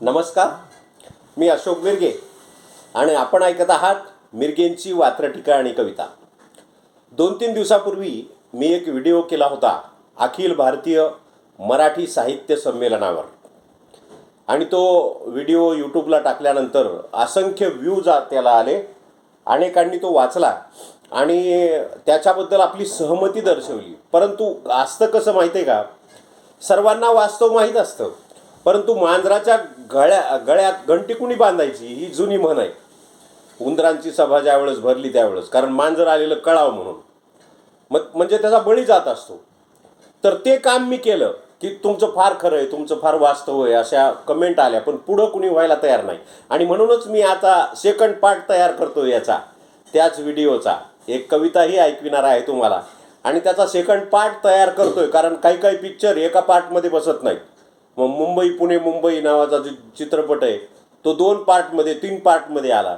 नमस्कार मी अशोक मिरगे आणि आपण ऐकत आहात मिरगेंची वात्रटिका आणि कविता. दोन तीन दिवसापूर्वी मी एक व्हिडिओ केला होता अखिल भारतीय मराठी साहित्य संमेलनावर. आणि तो व्हिडिओ यूट्यूबला टाकल्यानंतर असंख्य व्ह्यूज त्याला आले अनेकांनी तो वाचला आणि त्याच्याबद्दल आपली सहमती दर्शवली. परंतु असतं कसं माहिती आहे का? सर्वांना वास्तव माहीत असतं. परंतु मांजराच्या गळ्या गळ्यात घंटी कुणी बांधायची? ही जुनी म्हण आहे. उंदरांची सभा ज्यावेळेस भरली त्यावेळेस. कारण मांजर आलेलं कळावं म्हणून. मग म्हणजे त्याचा बळी जात असतो. तर ते काम मी केलं की तुमचं फार खरं आहे तुमचं फार वास्तव आहे अशा कमेंट आल्या. पण पुढं कुणी व्हायला तयार नाही. आणि म्हणूनच मी आता सेकंड पार्ट तयार करतो याचा त्याच व्हिडिओचा. एक कविताही ऐकविणार आहे तुम्हाला. आणि त्याचा सेकंड पार्ट तयार करतोय कारण काही काही पिक्चर एका पार्टमध्ये बसत नाहीत. मग मुंबई पुणे मुंबई नावाचा जो चित्रपट आहे. तो दोन पार्टमध्ये तीन पार्टमध्ये आला.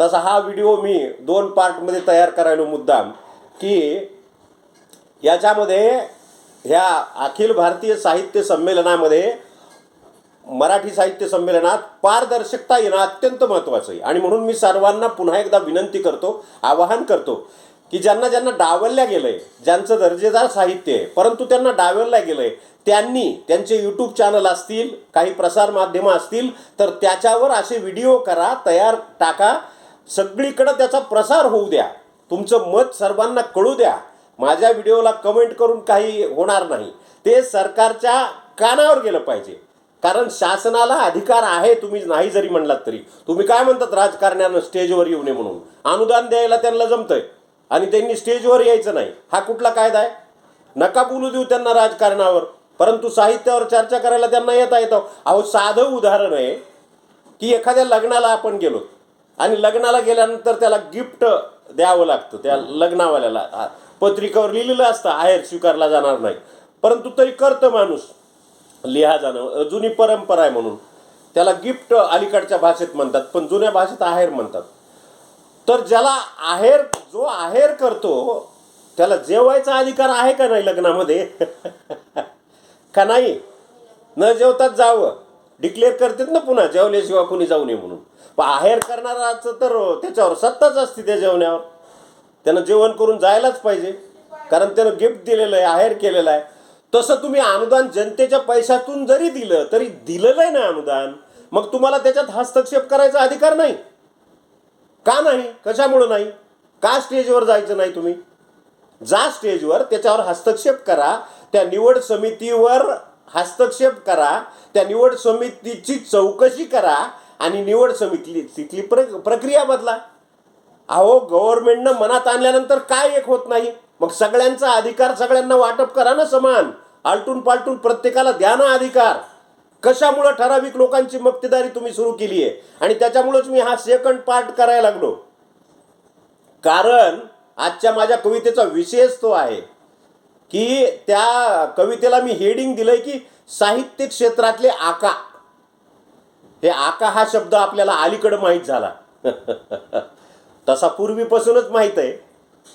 तसा हा व्हिडिओ मी दोन पार्टमध्ये तयार करायलो मुद्दाम की याच्यामध्ये ह्या अखिल भारतीय साहित्य संमेलनामध्ये मराठी साहित्य संमेलनात पारदर्शकता येणं अत्यंत महत्त्वाचं आहे. आणि म्हणून मी सर्वांना पुन्हा एकदा विनंती करतो आवाहन करतो की ज्यांना ज्यांना डावलल्या गेलं आहे ज्यांचं दर्जेदार साहित्य आहे परंतु त्यांना डावलल्या गेलं आहे त्यांनी त्यांचे यूट्यूब चॅनल असतील काही प्रसारमाध्यमं असतील तर त्याच्यावर असे व्हिडिओ करा तयार टाका. सगळीकडं त्याचा प्रसार होऊ द्या. तुमचं मत सर्वांना कळू द्या. माझ्या व्हिडिओला कमेंट करून काही होणार नाही. ते सरकारच्या कानावर गेलं पाहिजे. कारण शासनाला अधिकार आहे तुम्ही नाही जरी म्हणलात तरी. तुम्ही काय म्हणतात राजकारण्यानं स्टेजवर येऊ नये म्हणून? अनुदान द्यायला त्यांना जमतंय. आणि त्यांनी स्टेजवर यायचं नाही. हा कुठला कायदा आहे? नका बोलू देऊ त्यांना राजकारणावर. परंतु साहित्यावर चर्चा करायला त्यांना येता येतं. अहो साधं उदाहरण आहे की एखाद्या लग्नाला आपण गेलो आणि लग्नाला गेल्यानंतर त्याला गिफ्ट द्यावं लागतं. त्या लग्नावाल्याला. पत्रिकावर पत्रिकेवर लिहिलेलं असतं आहेर स्वीकारला जाणार नाही. परंतु तरी करतं माणूस. लिहा जाणं. जुनी परंपरा आहे म्हणून. त्याला गिफ्ट अलीकडच्या भाषेत म्हणतात पण जुन्या भाषेत आहेर म्हणतात. तर ज्याला आहेर जो आहेर करतो त्याला जेवायचा अधिकार आहे का नाही लग्नामध्ये? का नाही? न जेवताच जावं. डिक्लेअर करतात ना पुन्हा जेवल्याशिवाय कोणी जाऊ नये म्हणून. पण आहेर करणाराचं तर त्याच्यावर सत्ताच असते त्या जेवण्यावर. त्यानं जेवण करून जायलाच पाहिजे. कारण त्यानं गिफ्ट दिलेलं आहे आहेर केलेलं आहे. तसं तुम्ही अनुदान जनतेच्या पैशातून जरी दिलं तरी दिलेलं आहे ना अनुदान? मग तुम्हाला त्याच्यात हस्तक्षेप करायचा अधिकार नाही. का नाही? कशामुळं नाही? का स्टेजवर जायचं नाही तुम्ही? जा स्टेजवर त्याच्यावर हस्तक्षेप करा. त्या निवड समितीवर हस्तक्षेप करा. त्या निवड समितीची चौकशी करा आणि निवड समिती तिथली प्र प्रक्रिया बदला. अहो गव्हर्नमेंटनं मनात आणल्यानंतर काय एक होत नाही? मग सगळ्यांचा अधिकार सगळ्यांना वाटप करा ना समान. आलटून पालटून प्रत्येकाला द्या ना अधिकार. कशामुळं ठराविक लोकांची मक्तेदारी तुम्ही सुरू केली आहे? आणि त्याच्यामुळंच मी हा सेकंड पार्ट करायला लागलो. कारण आजच्या माझ्या कवितेचा विशेष तो आहे की त्या कवितेला मी हेडिंग दिलंय की साहित्य क्षेत्रातले आका. हे आका हा शब्द आपल्याला अलीकडं माहीत झाला. तसा पूर्वीपासूनच माहीत आहे.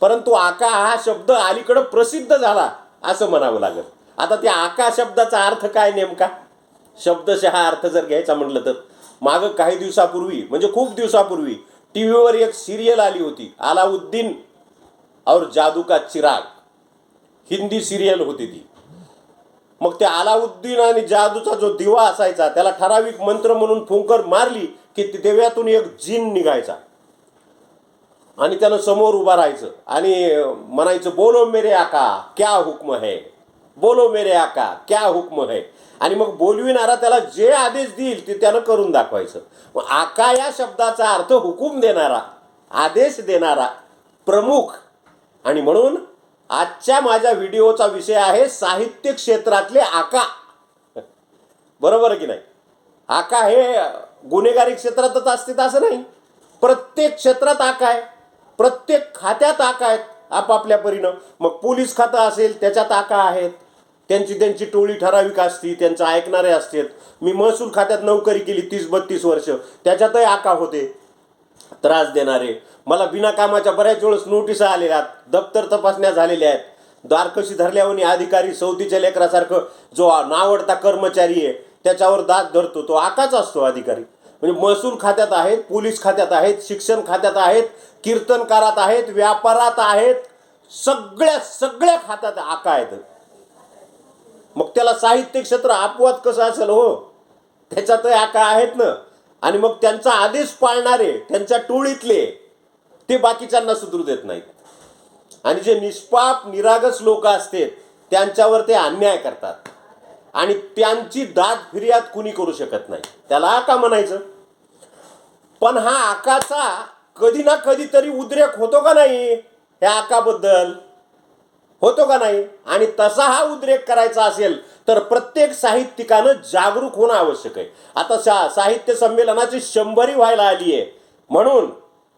परंतु आका हा शब्द अलीकडं प्रसिद्ध झाला असं म्हणावं लागेल. आता त्या आका शब्दाचा अर्थ काय नेमका? शब्दशः अर्थ जर घ्यायचा म्हटलं तर. मागं काही दिवसापूर्वी म्हणजे खूप दिवसापूर्वी टी व्हीवर एक सिरियल आली होती अलाउद्दीन और जादू का चिराग. हिंदी सिरियल होती ती. मग त्या अलाउद्दीन आणि जादूचा जो दिवा असायचा त्याला ठराविक मंत्र म्हणून फुंकर मारली की देव्यातून एक जिन निघायचा. आणि त्यानं समोर उभा राहायचं. आणि म्हणायचं बोलो मेरे आका क्या हुक्म है? बोलो मेरे आका क्या हुक्म है? आणि मग बोलविणारा त्याला जे आदेश देईल ते त्यानं करून दाखवायचं. मग आका या शब्दाचा अर्थ हुकूम देणारा आदेश देणारा प्रमुख. आणि म्हणून आजच्या माझ्या व्हिडिओचा विषय आहे साहित्य क्षेत्रातले आका. बरोबर की नाही? आका हे गुन्हेगारी क्षेत्रातच असते असं नाही. प्रत्येक क्षेत्रात आका आहे. प्रत्येक खात्यात आका आहेत आपापल्या परीनं. मग पोलीस खातं असेल त्याच्यात आका आहेत. त्यांची त्यांची टोळी ठराविक असती त्यांचं ऐकणारे असतात मी महसूल खात्यात नोकरी केली तीस बत्तीस वर्ष. त्याच्यातही आका होते. त्रास देणारे. मला बिनाकामाच्या बऱ्याच वेळेस नोटिसा आलेल्या आहेत. दप्तर तपासण्या झालेल्या आहेत. द्वारकशी धरल्यावर अधिकारी सौतीच्या लेकरासारखं जो नावडता कर्मचारी आहे त्याच्यावर दाद धरतो. तो आकाच असतो अधिकारी. म्हणजे महसूल खात्यात आहेत पोलीस खात्यात आहेत शिक्षण खात्यात आहेत कीर्तनकारात आहेत व्यापारात आहेत. सगळ्या सगळ्या खात्यात आका आहेत. मग त्याला साहित्य क्षेत्र अपवाद कसं असेल हो? त्याच्यात आका आहेत ना. आणि मग त्यांचा आदेश पाळणारे त्यांच्या टोळीतले ते बाकीच्यांना सुधरू देत नाहीत. आणि जे निष्पाप निरागस लोक असतात त्यांच्यावर ते अन्याय करतात. आणि त्यांची दाद फिर्याद कुणी करू शकत नाही? त्याला आका म्हणायचं. पण हा आकाचा कधी ना कधीतरी उद्रेक होतो का नाही ह्या आकाबद्दल? होतो का नाही? आणि तसा हा उद्रेक करायचा असेल तर प्रत्येक साहित्यिकानं जागरूक होणं आवश्यक आहे. आता सा साहित्य संमेलनाची शंभरी व्हायला आली आहे. म्हणून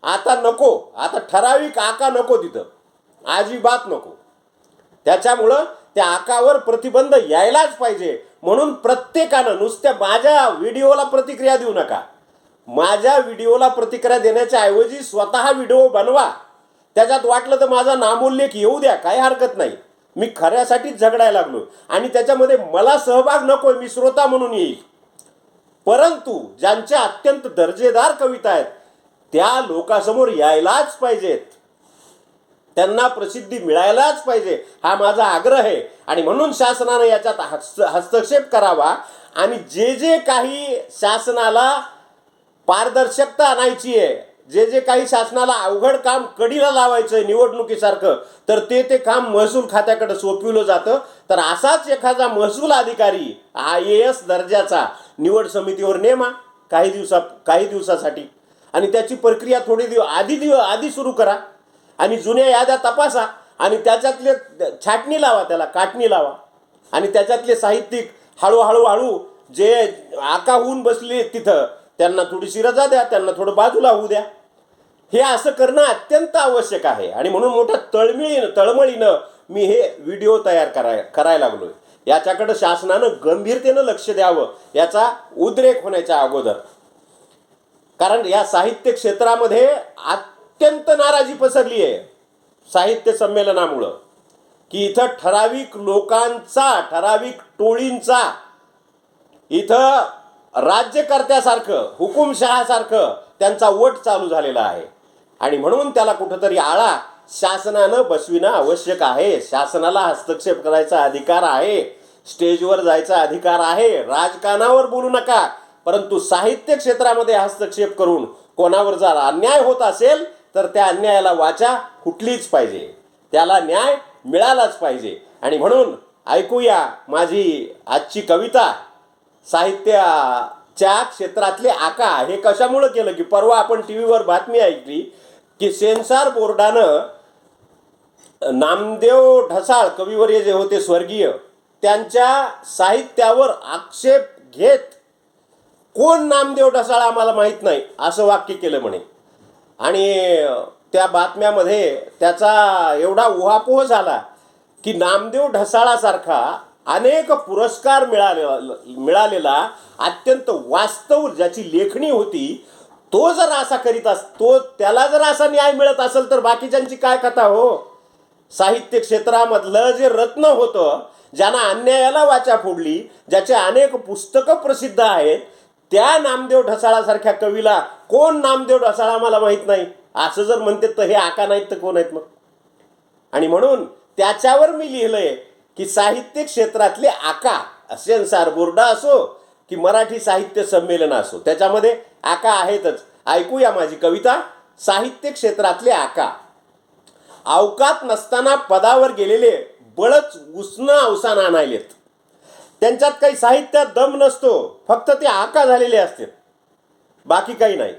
आता नको आता ठराविक आका नको तिथं. अजिबात नको. त्याच्यामुळं त्या आकावर प्रतिबंध यायलाच पाहिजे. म्हणून प्रत्येकानं नुसत्या माझ्या व्हिडिओला प्रतिक्रिया देऊ नका. माझ्या व्हिडिओला प्रतिक्रिया देण्याच्या ऐवजी स्वतः व्हिडिओ बनवा. त्याच्यात वाटलं तर माझा नामोल्लेख येऊ द्या काही हरकत नाही. मी खऱ्यासाठीच झगडायला लागलो आणि त्याच्यामध्ये मला सहभाग नकोय मी श्रोता म्हणून येईल. परंतु ज्यांच्या अत्यंत दर्जेदार कविता आहेत त्या लोकांसमोर यायलाच पाहिजेत. त्यांना प्रसिद्धी मिळायलाच पाहिजे हा माझा आग्रह आहे. आणि म्हणून शासनानं याच्यात हस्त हस्तक्षेप करावा. आणि जे जे काही शासनाला पारदर्शकता आणायची आहे जे जे काही शासनाला अवघड काम कडीला लावायचं आहे निवडणुकीसारखं तर ते ते काम महसूल खात्याकडे सोपविलं जातं. तर असाच एखादा महसूल अधिकारी आय एस दर्जाचा निवड समितीवर नेमा काही दिवसा काही दिवसासाठी. आणि त्याची प्रक्रिया थोडी दिव आधी दिव आधी सुरू करा. आणि जुन्या याद्या तपासा. आणि त्याच्यातले छाटणी लावा त्याला काटणी लावा. आणि त्याच्यातले साहित्यिक हळूहळू हळू जे आका होऊन बसले तिथं त्यांना थोडीशी रजा द्या त्यांना थोडं बाजूला होऊ द्या. हे असं करणं अत्यंत आवश्यक आहे. आणि म्हणून मोठ्या तळमळीनं तळमळीनं मी हे व्हिडिओ तयार कराय करायला लागलोय. याच्याकडं शासनानं गंभीरतेनं लक्ष द्यावं याचा उद्रेक होण्याच्या अगोदर. कारण या साहित्य क्षेत्रामध्ये अत्यंत नाराजी पसरली आहे साहित्य संमेलनामुळं. की इथं ठराविक लोकांचा ठराविक टोळींचा इथं राज्यकर्त्यासारखं हुकुमशहासारखं त्यांचा वट चालू झालेला आहे. आणि म्हणून त्याला कुठंतरी आळा शासनानं बसविणं आवश्यक आहे. शासनाला हस्तक्षेप करायचा अधिकार आहे. स्टेजवर जायचा अधिकार आहे. राजकारणावर बोलू नका. परंतु साहित्य क्षेत्रामध्ये हस्तक्षेप करून कोणावर जर अन्याय होत असेल तर त्या अन्यायाला वाचा कुठलीच पाहिजे. त्याला न्याय मिळालाच पाहिजे. आणि म्हणून ऐकूया माझी आजची कविता. साहित्याच्या क्षेत्रातले आका हे कशामुळं केलं की परवा आपण टी व्हीवर बातमी ऐकली की सेन्सॉर बोर्डानं नामदेव ढसाळ कविवर्य जे होते स्वर्गीय त्यांच्या साहित्यावर आक्षेप घेत कोण नामदेव ढसाळ आम्हाला माहीत नाही असं वाक्य केलं म्हणे. आणि त्या बातम्यामध्ये त्याचा एवढा उहापोह झाला की नामदेव ढसाळासारखा अनेक पुरस्कार मिळाले मिळालेला अत्यंत वास्तव ज्याची लेखणी होती तो जर असा करीत अस तो त्याला जर असा न्याय मिळत असेल तर बाकीच्यांची काय कथा हो? साहित्य क्षेत्रामधलं जे रत्न होतं ज्यांना अन्यायाला वाचा फोडली ज्याचे अनेक पुस्तकं प्रसिद्ध आहेत त्या नामदेव ढसाळासारख्या कवीला कोण नामदेव ढसाळा मला माहीत नाही? असं जर म्हणते तर हे आका नाहीत तर कोण आहेत मग? आणि म्हणून त्याच्यावर मी लिहिलंय की साहित्य क्षेत्रातले आका सेन्सॉर बोर्डा असो की मराठी साहित्य संमेलन असो त्याच्यामध्ये आका आहेतच. ऐकूया माझी कविता. साहित्य क्षेत्रातले आका. अवकात नसताना पदावर गेलेले बळच उसणं अवसान आणायलेत. त्यांच्यात काही साहित्यात दम नसतो फक्त ते आका झालेले असतात. बाकी काही नाही.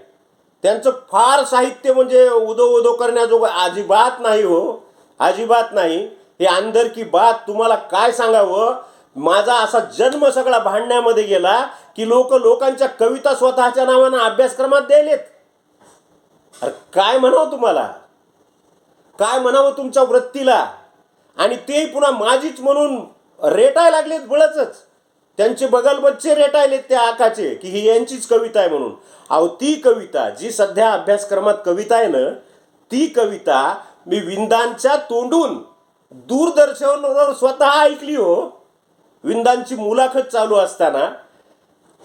त्यांचं फार साहित्य म्हणजे उदो उदो करण्याजोगं अजिबात नाही हो. अजिबात नाही. हे अंधर की बात तुम्हाला काय सांगावं? माझा असा जन्म सगळा भांडण्यामध्ये गेला की लोक लोकांच्या कविता स्वतःच्या नावानं अभ्यासक्रमात द्यायलेत. अरे काय म्हणावं तुम्हाला? काय म्हणावं तुमच्या वृत्तीला? आणि ते पुन्हा माझीच म्हणून रेटाय लागलेत बळचच. त्यांचे बगलबच्चे रेटायलेत त्या आकाचे की ही यांचीच कविता आहे म्हणून. अहो ती कविता जी सध्या अभ्यासक्रमात कविता आहे ना ती कविता मी विंदांच्या तोंडून दूरदर्शनवर स्वतः ऐकली हो. विंदांची मुलाखत चालू असताना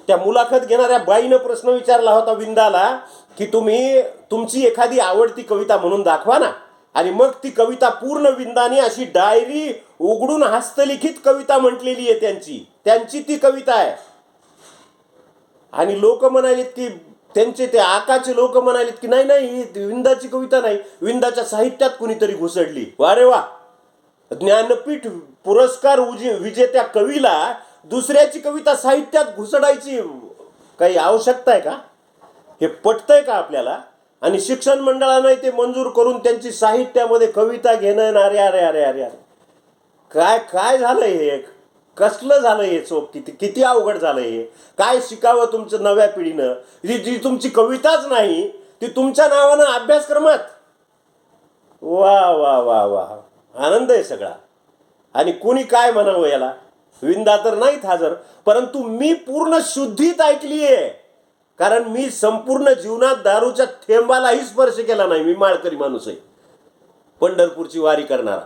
त्या मुलाखत घेणाऱ्या बाईनं प्रश्न विचारला होता विंदाला की तुम्ही तुमची एखादी आवडती कविता म्हणून दाखवा ना. आणि मग ती कविता पूर्ण विंदाने अशी डायरी उघडून हस्तलिखित कविता म्हटलेली आहे त्यांची. त्यांची ती कविता आहे. आणि लोक म्हणालेत की त्यांचे ते आकाचे लोक म्हणालेत की नाही नाही ही विंदाची कविता नाही. विंदाच्या साहित्यात कुणीतरी घुसडली. वारे वा ज्ञानपीठ पुरस्कार उजे विजेत्या कवीला दुसऱ्याची कविता साहित्यात घुसडायची काही आवश्यकता आहे का? हे पटतंय का आपल्याला? आणि शिक्षण मंडळाने ते मंजूर करून त्यांची साहित्यामध्ये कविता घेणं अरे अरे अरे अरे अरे. काय काय झालं हे? कसलं झालं हे चोप? किती किती अवघड झालं हे? काय शिकावं तुमचं नव्या पिढीनं? जी जी तुमची कविताच नाही ती तुमच्या नावानं अभ्यासक्रमात? वा वा वा वा. आनंद आहे सगळा. आणि कुणी काय म्हणावं याला? विंदा तर नाहीत हजर परंतु मी पूर्ण शुद्धीत ऐकली आहे कारण मी संपूर्ण जीवनात दारूच्या थेंबालाही स्पर्श केला नाही मी माळकरी माणूस आहे. पंढरपूरची वारी करणारा.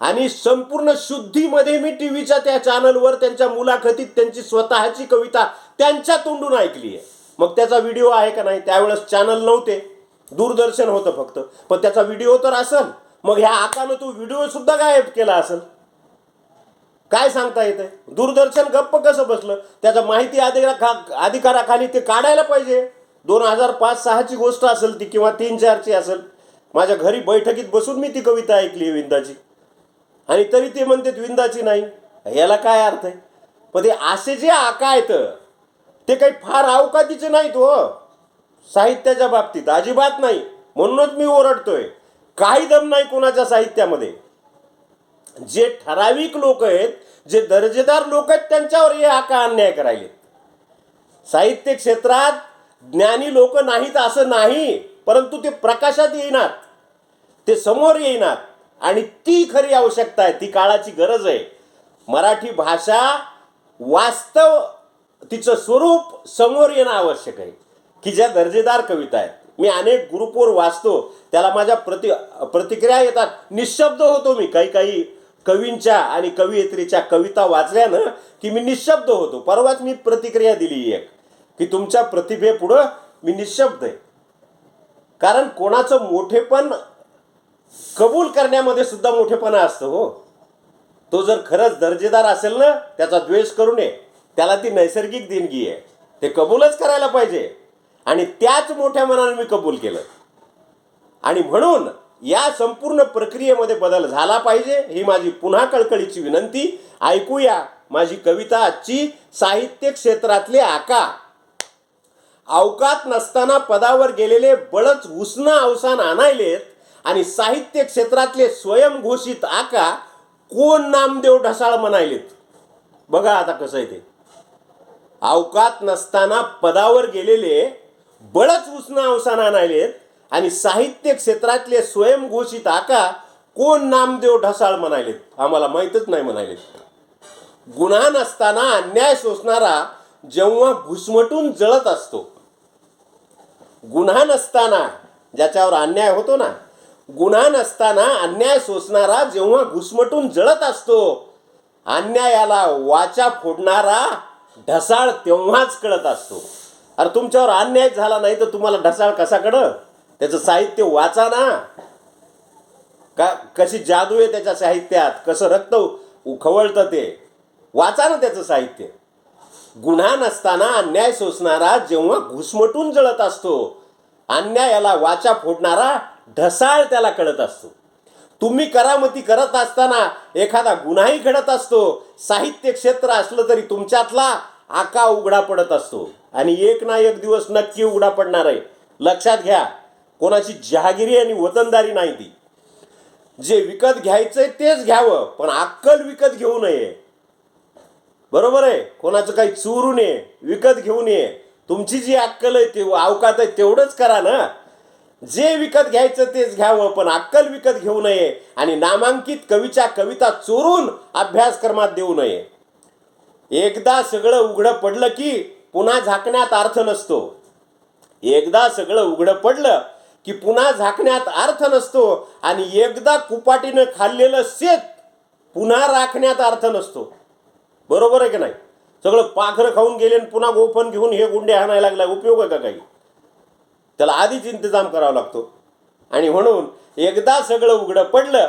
आणि संपूर्ण शुद्धीमध्ये मी टी व्हीच्या त्या चॅनलवर त्यांच्या मुलाखतीत त्यांची स्वतःची कविता त्यांच्या तोंडून ऐकली आहे मग त्याचा व्हिडिओ आहे का नाही? त्यावेळेस चॅनल नव्हते. दूरदर्शन होतं फक्त. पण त्याचा व्हिडिओ तर असेल मग ह्या आकानं तू व्हिडिओ सुद्धा गायब केला असेल. काय सांगता येते दूरदर्शन गप्प कसं बसलं? त्याचा माहिती अधिकारा अधिकाराखाली ते काढायला पाहिजे. दोन हजार पाच सहाची गोष्ट असेल ती किंवा तीन चारची असेल. माझ्या घरी बैठकीत बसून मी ती कविता ऐकली विंदाची. आणि तरी ते म्हणतात विंदाची नाही. याला काय अर्थ आहे? पण ते असे जे आका आहेत ते काही फार अवकातीचे नाहीत हो. साहित्याच्या बाबतीत अजिबात नाही. म्हणूनच मी ओरडतोय. काही दम नाही कोणाच्या साहित्यामध्ये. जे ठराविक लोक आहेत जे दर्जेदार लोक आहेत त्यांच्यावर हे हा का अन्याय करायले? साहित्य क्षेत्रात ज्ञानी लोक नाहीत असं नाही परंतु ते प्रकाशात येईनात ते समोर येईनात आणि ती खरी आवश्यकता आहे ती काळाची गरज आहे. मराठी भाषा वास्तव तिचं स्वरूप समोर येणं आवश्यक आहे. की ज्या दर्जेदार कविता आहेत. मी अनेक ग्रुपवर वाचतो त्याला माझ्या प्रति प्रतिक्रिया येतात. निशब्द होतो मी. काही काही कवींच्या आणि कवयित्रीच्या कविता वाचल्यानं की मी निशब्द होतो. परवाच मी प्रतिक्रिया दिली एक की तुमच्या प्रतिभेपुढं मी निशब्द आहे. कारण कोणाचं मोठेपण कबूल करण्यामध्ये सुद्धा मोठेपणा असतं हो. तो जर खरंच दर्जेदार असेल ना त्याचा द्वेष करू नये. त्याला ती नैसर्गिक देणगी आहे. ते कबूलच करायला पाहिजे. आणि त्याच मोठ्या मनाने मी कबूल केलं. आणि म्हणून या संपूर्ण प्रक्रियेमध्ये बदल झाला पाहिजे ही माझी पुन्हा कळकळीची विनंती. ऐकूया माझी कविता आजची साहित्य क्षेत्रातले आका. अवकात नसताना पदावर गेलेले बळच उष्ण अवसान आणायलेत आणि साहित्य क्षेत्रातले स्वयंघोषित आका कोण नामदेव ढसाळ म्हणायलेत? बघा आता कसं आहे ते. अवकात नसताना पदावर गेलेले बळच उष्ण अवसान आणायलेत आणि साहित्य क्षेत्रातले स्वयंघोषित आका कोण नामदेव ढसाळ म्हणायलेत आम्हाला माहीतच नाही म्हणायलेत गुन्हा नसताना अन्याय सोसणारा जेव्हा घुसमटून जळत असतो. गुन्हा नसताना ज्याच्यावर अन्याय होतो ना गुन्हा नसताना अन्याय सोसणारा जेव्हा घुसमटून जळत असतो अन्यायाला वाचा फोडणारा ढसाळ तेव्हाच कळत असतो. अरे तुमच्यावर अन्याय झाला नाही तर तुम्हाला ढसाळ कसा कळत त्याचं साहित्य वाचा ना. का कशी जादू आहे त्याच्या साहित्यात? कसं रक्त उखवळतं ते? वाचा ना त्याचं साहित्य. गुन्हा नसताना अन्याय सोसणारा जेव्हा घुसमटून जळत असतो अन्यायाला वाचा फोडणारा ढसाळ त्याला कळत असतो. तुम्ही करामती करत असताना एखादा गुन्हाही घडत असतो साहित्य क्षेत्र असलं तरी तुमच्यातला आका उघडा पडत असतो. आणि एक ना एक दिवस नक्की उघडा पडणार आहे. लक्षात घ्या कोणाची जहागिरी आणि वतनदारी नाही ती. जे विकत घ्यायचंय तेच घ्यावं पण अक्कल विकत घेऊ नये. बरोबर आहे? कोणाचं काही चोरू नये विकत घेऊ नये. तुमची जी अक्कल आहे ते अवकात आहे तेवढंच करा ना. जे विकत घ्यायचं तेच घ्यावं पण अक्कल विकत घेऊ नये आणि नामांकित कवीच्या कविता चोरून अभ्यासक्रमात देऊ नये. एकदा सगळं उघडं पडलं की पुन्हा झाकण्यात अर्थ नसतो. एकदा सगळं उघडं पडलं की पुन्हा झाकण्यात अर्थ नसतो आणि एकदा कुपाटीनं खाल्लेलं शेत पुन्हा राखण्यात अर्थ नसतो. बरोबर आहे की नाही? सगळं पाखरं खाऊन गेले आणि पुन्हा गोफन घेऊन हे गुंडे आणायला लागला उपयोग आहे का काही? त्याला आधीच इंतजाम करावा लागतो. आणि म्हणून एकदा सगळं उघडं पडलं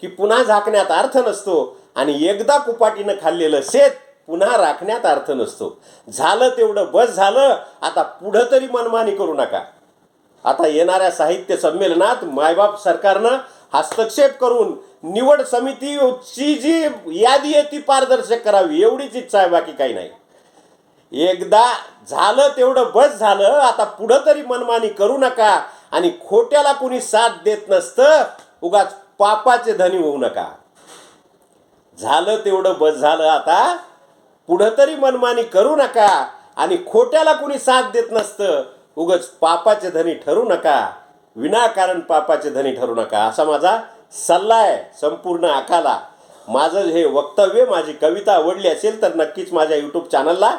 की पुन्हा झाकण्यात अर्थ नसतो आणि एकदा कुपाटीनं खाल्लेलं शेत पुन्हा राखण्यात अर्थ नसतो. झालं तेवढं बस झालं आता पुढं तरी मनमानी करू नका. आता येणाऱ्या साहित्य संमेलनात मायबाप सरकारनं हस्तक्षेप करून निवड समितीची जी यादी आहे ती पारदर्शक करावी एवढीच इच्छा आहे बाकी काही नाही. एकदा झालं तेवढं बस झालं आता पुढं तरी मनमानी करू नका आणि खोट्याला कुणी साथ देत नसतं उगाच पापाचे धनी होऊ नका. झालं तेवढं बस झालं आता पुढं तरी मनमानी करू नका आणि खोट्याला कुणी साथ देत नसतं उगच पापाचे धनी ठरू नका. विनाकारण पापाचे धनी ठरू नका. असा माझा सल्ला आहे संपूर्ण आखाला माझं हे वक्तव्य माझी कविता आवडली असेल तर नक्कीच माझ्या यूट्यूब चॅनलला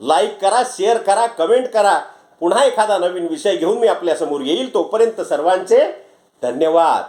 लाईक करा शेअर करा कमेंट करा. पुन्हा एखादा नवीन विषय घेऊन मी आपल्यासमोर येईल. तोपर्यंत सर्वांचे धन्यवाद.